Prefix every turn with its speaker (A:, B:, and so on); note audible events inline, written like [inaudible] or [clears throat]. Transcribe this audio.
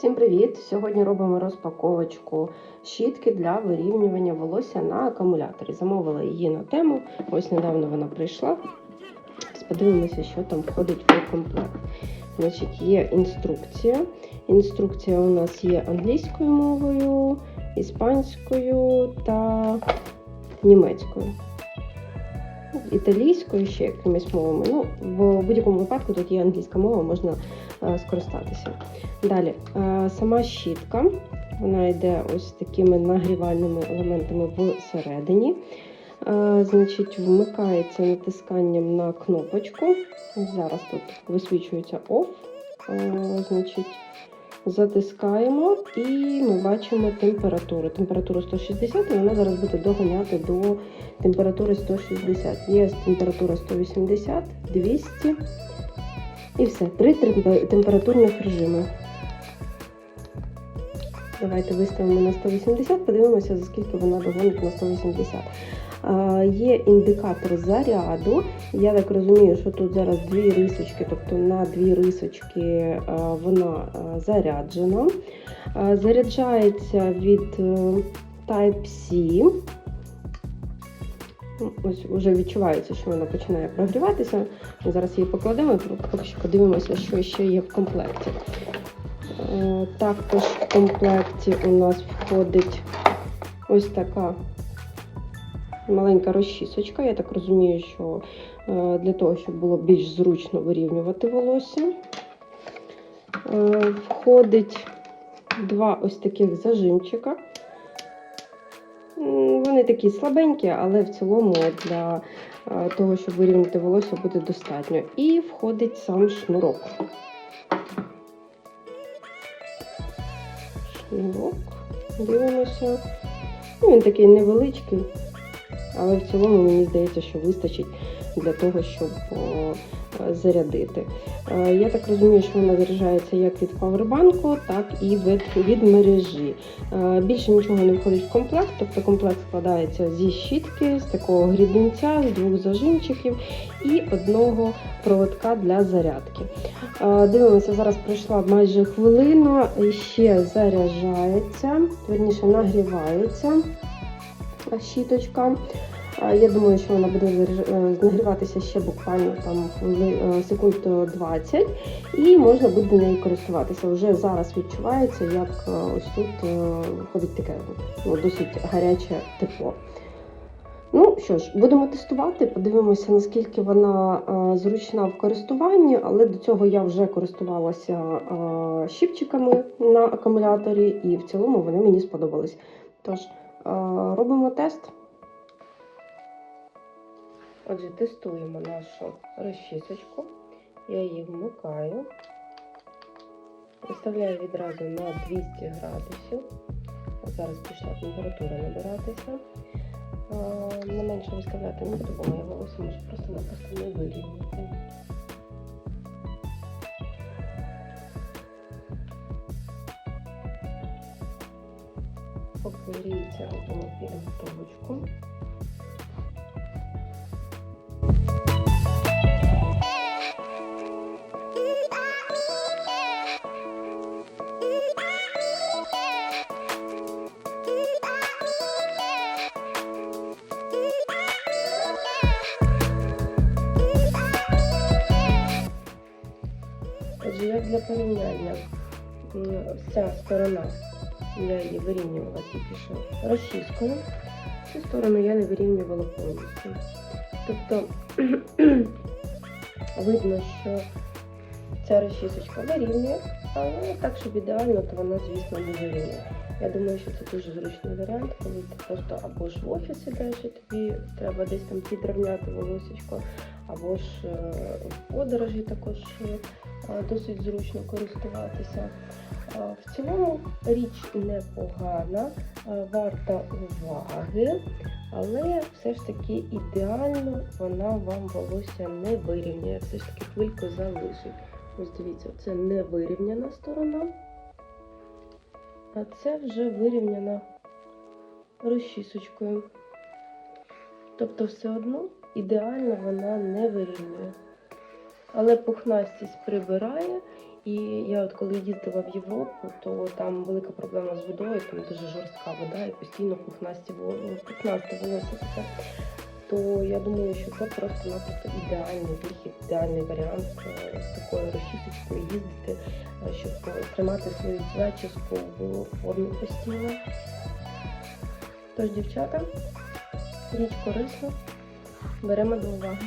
A: Всім привіт! Сьогодні робимо розпаковочку щітки для вирівнювання волосся на акумуляторі. Замовила її на тему. Ось недавно вона прийшла. Подивимося, що там входить в комплект. Значить, є інструкція. Інструкція у нас є англійською мовою, іспанською та німецькою. Італійською ще якимись мовами. Ну, в будь-якому випадку тут є англійська мова, можна скористатися. Далі, е, сама щітка, вона йде ось такими нагрівальними елементами всередині. Е, Значить, вмикається натисканням на кнопочку. Зараз тут висвічується OFF. Е, Значить, затискаємо і ми бачимо температуру. Температуру 160, і вона зараз буде доганяти до температури 160. Є температура 180, 200 і все. Три темпе- температурних режими. Давайте виставимо на 180, подивимося, за скільки вона догонить на 180. А, Є індикатор заряду. Я так розумію, що тут зараз дві рисочки, тобто на дві рисочки а, вона а, заряджена. А, Заряджається від е, Type-C. Ну, Ось вже відчувається, що вона починає прогріватися. Зараз її покладемо, поки що подивимося, що ще є в комплекті. Е, Також в комплекті у нас входить ось така маленька розчісочка. Я так розумію, що е, для того, щоб було більш зручно вирівнювати волосся. Е, Входить два ось таких зажимчика. Вони такі слабенькі, але в цілому для е, того, щоб вирівняти волосся, буде достатньо. І входить сам шнурок. Шнурок. Дивимося. Ну, він такий невеличкий, але в цілому мені здається, що вистачить для того, щоб зарядити. Е, Я так розумію, що вона заряджається як від павербанку, так і від, від мережі. Е, Більше нічого не входить в комплект, тобто комплект складається зі щітки, з такого грібінця, з двох зажимчиків і одного проводка для зарядки. Е, Дивимося, зараз пройшла майже хвилина, ще заряджається, верніше нагрівається щіточка. Е, Я думаю, що вона буде е, нагріватися ще буквально там е, секунд 20, і можна буде нею користуватися. Вже зараз відчувається, як е, ось тут е, виходить таке ну, досить гаряче тепло. Ну що ж, будемо тестувати, подивимося, наскільки вона е, зручна в користуванні, але до цього я вже користувалася е, щипчиками на акумуляторі, і в цілому вони мені сподобались. Тож, е, робимо тест. Отже, тестуємо нашу розчісочку. Я її вмикаю. Виставляю відразу на 200 градусів. Зараз пішла температура набиратися. Не менше виставляти не буду, бо моє волосся може просто-напросто не вирівняти. Поки гріється, робимо підготовочку. Для порівняння, ця сторона я її вирівнювала тільки що розчіскою, цю сторону я не вирівнювала повністю. Тобто [clears throat] видно, що ця розчісочка вирівнює, але так, щоб ідеально, то вона, звісно, не вирівнює. Я думаю, що це дуже зручний варіант, коли ти просто або ж в офіс ідеш, і тобі треба десь там підрівняти волосечко, або ж е, в подорожі також е, досить зручно користуватися. Е, В цілому річ непогана, е, варта уваги, але все ж таки ідеально вона вам волосся не вирівняє, все ж таки хвильку залишить. Ось дивіться, це не вирівняна сторона, а це вже вирівняна розчісочкою. Тобто все одно ідеально вона не вирівнює. Але пухнастість прибирає І я от коли їздила в Європу, то там велика проблема з водою, там дуже жорстка вода і постійно пухнасті волосся, пухнасте таке. То я думаю, що це просто-напросто ідеальний вихід, ідеальний варіант е, з такою розчісочкою їздити, е, щоб тримати свою зачіску в формі постійно. Тож, дівчата, річ корисна, беремо до уваги.